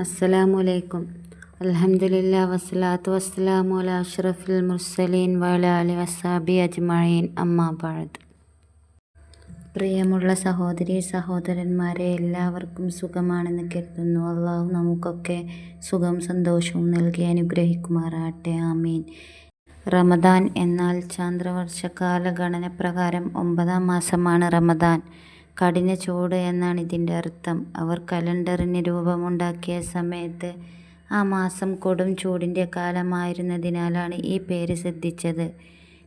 അസ്സലാമലൈക്കും അലഹമുല്ല വസ്സലാത്തു അല അഷ്റഫിൽ മുർസലീൻ വലാലി വസാബി അജ്മഈൻ. അമ്മാ ബഅദ്. പ്രിയമുള്ള സഹോദരി സഹോദരന്മാരെ എല്ലാവർക്കും സുഖമാണെന്ന് കരുതുന്നു. അള്ളാഹു നമുക്കൊക്കെ സുഖം സന്തോഷവും നൽകി അനുഗ്രഹിക്കുമാറാട്ടെ ആമീൻ. റമദാൻ എന്നാൽ ചാന്ദ്രവർഷകാല ഗണന പ്രകാരം ഒമ്പതാം മാസമാണ് റമദാൻ. കഠിന ചൂട് എന്നാണ് ഇതിന്റെ അർത്ഥം. അവർ കലണ്ടറിന് രൂപമുണ്ടാക്കിയ സമയത്ത് ആ മാസം കൊടും ചൂടിന്റെ കാലമായിരുന്നതിനാലാണ് ഈ പേര് ശ്രദ്ധിച്ചത്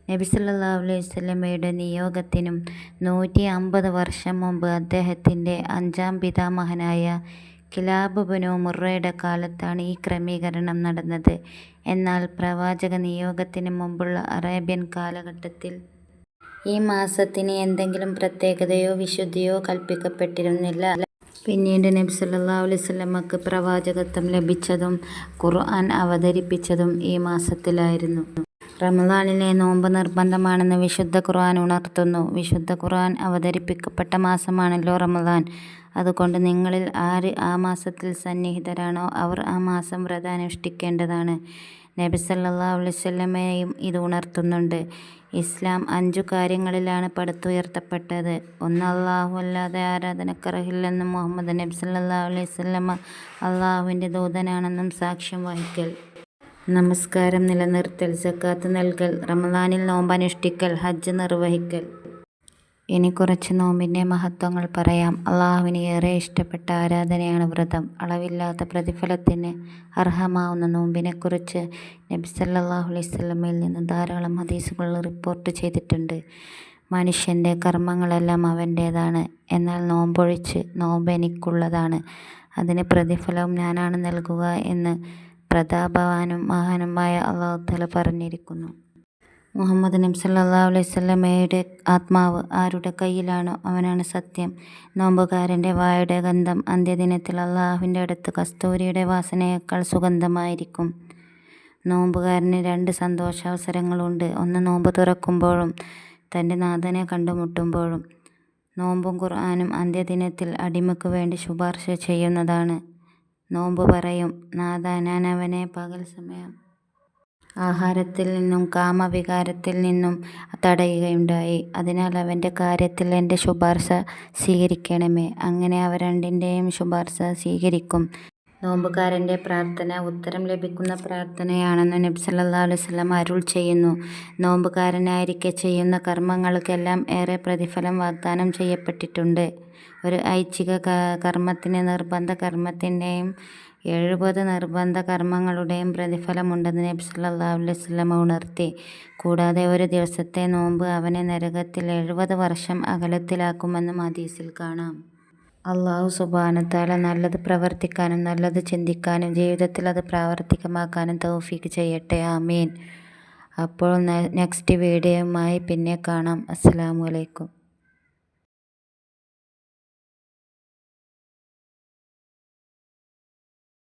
നബി സല്ലല്ലാഹു അലൈഹി വസല്ലമയുടെ നിയോഗത്തിനും നൂറ്റി അമ്പത് വർഷം മുമ്പ് അദ്ദേഹത്തിന്റെ അഞ്ചാം പിതാമഹനായ കിലാബ് ബനോ മുറയുടെ കാലത്താണ് ഈ ക്രമീകരണം നടന്നത്. എന്നാൽ പ്രവാചക നിയോഗത്തിന് മുമ്പുള്ള അറേബ്യൻ കാലഘട്ടത്തിൽ ഈ മാസത്തിന് എന്തെങ്കിലും പ്രത്യേകതയോ വിശുദ്ധിയോ കൽപ്പിക്കപ്പെട്ടിരുന്നില്ല. പിന്നീട് നബി സല്ലാ അലൈഹി വസല്ലമക്ക് പ്രവാചകത്വം ലഭിച്ചതും ഖുർആൻ അവതരിപ്പിച്ചതും ഈ മാസത്തിലായിരുന്നു. റമദാനിലെ നോമ്പ് നിർബന്ധമാണെന്ന് വിശുദ്ധ ഖുർആൻ ഉണർത്തുന്നു. വിശുദ്ധ ഖുർആൻ അവതരിപ്പിക്കപ്പെട്ട മാസമാണല്ലോ റമദാൻ. അതുകൊണ്ട് നിങ്ങളിൽ ആര് ആ മാസത്തിൽ സന്നിഹിതരാണോ അവർ ആ മാസം വ്രതാനുഷ്ഠിക്കേണ്ടതാണ്. നബി സല്ലല്ലാഹു അലൈഹി വസല്ലമയും ഇത് ഉണർത്തുന്നുണ്ട്. ഇസ്ലാം അഞ്ചു കാര്യങ്ങളിലാണ് പടുത്തുയർത്തപ്പെട്ടത്. ഒന്ന് അള്ളാഹു അല്ലാതെ ആരാധനക്കറഹില്ലെന്നും മുഹമ്മദ് നബി സല്ലല്ലാഹു അലൈഹി വസല്ലമ അള്ളാഹുവിന്റെ ദൂതനാണെന്നും സാക്ഷ്യം വഹിക്കൽ. നമസ്കാരം നിലനിർത്തൽ സക്കാത്ത് നൽകൽ റമദാനിൽ നോമ്പനുഷ്ഠിക്കൽ ഹജ്ജ് നിർവഹിക്കൽ. ഇനി കുറച്ച് നോമ്പിന്റെ മഹത്വങ്ങൾ പറയാം. അള്ളാഹുവിന് ഏറെ ഇഷ്ടപ്പെട്ട ആരാധനയാണ് വ്രതം. അളവില്ലാത്ത പ്രതിഫലത്തിന് അർഹമാവുന്ന നോമ്പിനെക്കുറിച്ച് നബി സല്ലല്ലാഹു അലൈഹി നിന്ന് ധാരാളം ഹദീസുകൾ റിപ്പോർട്ട് ചെയ്തിട്ടുണ്ട്. മനുഷ്യന്റെ കർമ്മങ്ങളെല്ലാം അവന്റേതാണ് എന്നാൽ നോമ്പൊഴിച്ച് നോമ്പ് എനിക്കുള്ളതാണ് അതിന് പ്രതിഫലവും ഞാനാണ് നൽകുക എന്ന് പ്രതാപവാനും മഹാനുമായ അള്ളാഹു തആല പറഞ്ഞിരിക്കുന്നു. മുഹമ്മദ് നബി സല്ലല്ലാഹു അലൈഹി വസല്ലമയുടെ ആത്മാവ് ആരുടെ കയ്യിലാണോ? അവനാണ് സത്യം. നോമ്പുകാരന്റെ വായുടെ ഗന്ധം അന്ത്യദിനത്തിൽ അള്ളാഹുവിന്റെ അടുത്ത് കസ്തൂരിയുടെ വാസനയേക്കാൾ സുഗന്ധമായിരിക്കും. നോമ്പുകാരന് രണ്ട് സന്തോഷാവസരങ്ങളുണ്ട്. ഒന്ന് നോമ്പ് തുറക്കുമ്പോഴും തന്റെ നാഥനെ കണ്ടുമുട്ടുമ്പോഴും. നോമ്പും ഖുർആനും അന്ത്യദിനത്തിൽ അടിമയ്ക്ക് വേണ്ടി ശുപാർശ ചെയ്യുന്നതാണ്. നോമ്പ് പറയും നാഥ ഞാൻ അവനെ പകൽ സമയം ആഹാരത്തിൽ നിന്നും കാമവികാരത്തിൽ നിന്നും തടയുകയുണ്ടായി. അതിനാൽ അവന്റെ കാര്യത്തിൽ എന്റെ ശുപാർശ സ്വീകരിക്കണമേ. അങ്ങനെ അവ രണ്ടിന്റെയും ശുപാർശ സ്വീകരിക്കും. നോമ്പുകാരന്റെ പ്രാർത്ഥന ഉത്തരം ലഭിക്കുന്ന പ്രാർത്ഥനയാണെന്ന് നബ്സല്ലാ വസല്ലം അരുൾ ചെയ്യുന്നു. നോമ്പുകാരനായിരിക്കെ ചെയ്യുന്ന കർമ്മങ്ങൾക്കെല്ലാം ഏറെ പ്രതിഫലം വാഗ്ദാനം ചെയ്യപ്പെട്ടിട്ടുണ്ട്. ഒരു ഐച്ഛിക കർമ്മത്തിന് നിർബന്ധ കർമ്മത്തിന്റെയും എഴുപത് നിർബന്ധ കർമ്മങ്ങളുടെയും പ്രതിഫലമുണ്ടെന്ന് നബി സല്ലല്ലാഹു അലൈഹി വസല്ലം ഉണർത്തി. കൂടാതെ ഒരു ദിവസത്തെ നോമ്പ് അവനെ നരകത്തിൽ എഴുപത് വർഷം അകലത്തിലാക്കുമെന്നും ഹദീസിൽ കാണാം. അള്ളാഹു സുബാനത്താല നല്ലത് പ്രവർത്തിക്കാനും നല്ലത് ചിന്തിക്കാനും ജീവിതത്തിൽ അത് പ്രാവർത്തികമാക്കാനും തൗഫീക്ക് ചെയ്യട്ടെ. ആമീൻ. അപ്പോൾ നെക്സ്റ്റ് വീഡിയോയുമായി പിന്നെ കാണാം. അസ്സലാമു അലൈക്കും.